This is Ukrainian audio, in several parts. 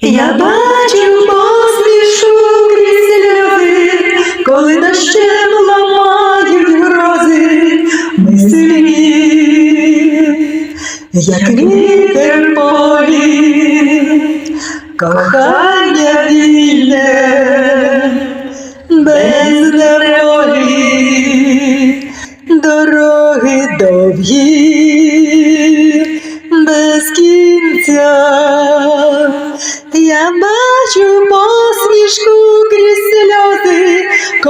Я бачу посмішку крізь коли дощем ламають грози, ми сильні, як вітер полі, кохання вільне, без неволі, дороги довгі,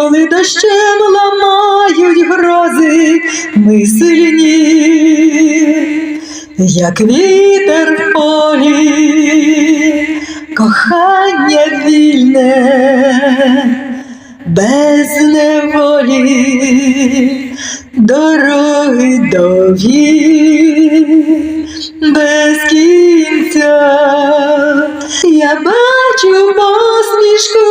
коли дощем ламають грози, ми сильні, як вітер в полі, кохання вільне, без неволі, дороги довгі, без кінця. Я бачу посмішку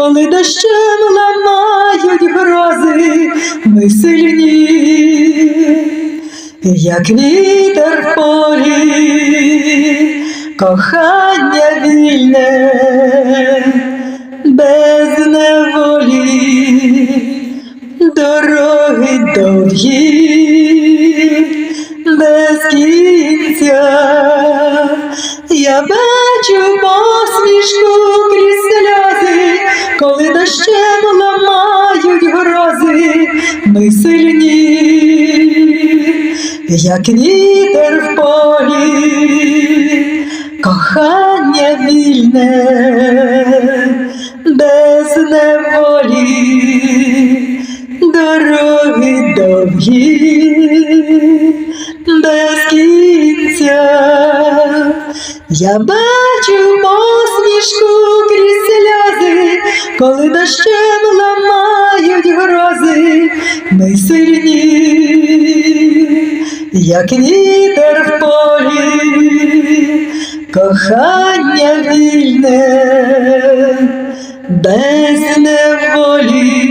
коли дощем ламають грози, ми сильні, як вітер в полі, кохання вільне, без неволі, дороги довгі, без кінця. Я бачу посмішку крізь коли дощем ламають грози, ми сильні, як вітер в полі, кохання вільне, без неволі, дороги довгі, без кінця. Я бачу посмішку коли дощем ламають грози, ми сильні, як вітер в полі, кохання вільне, без неволі.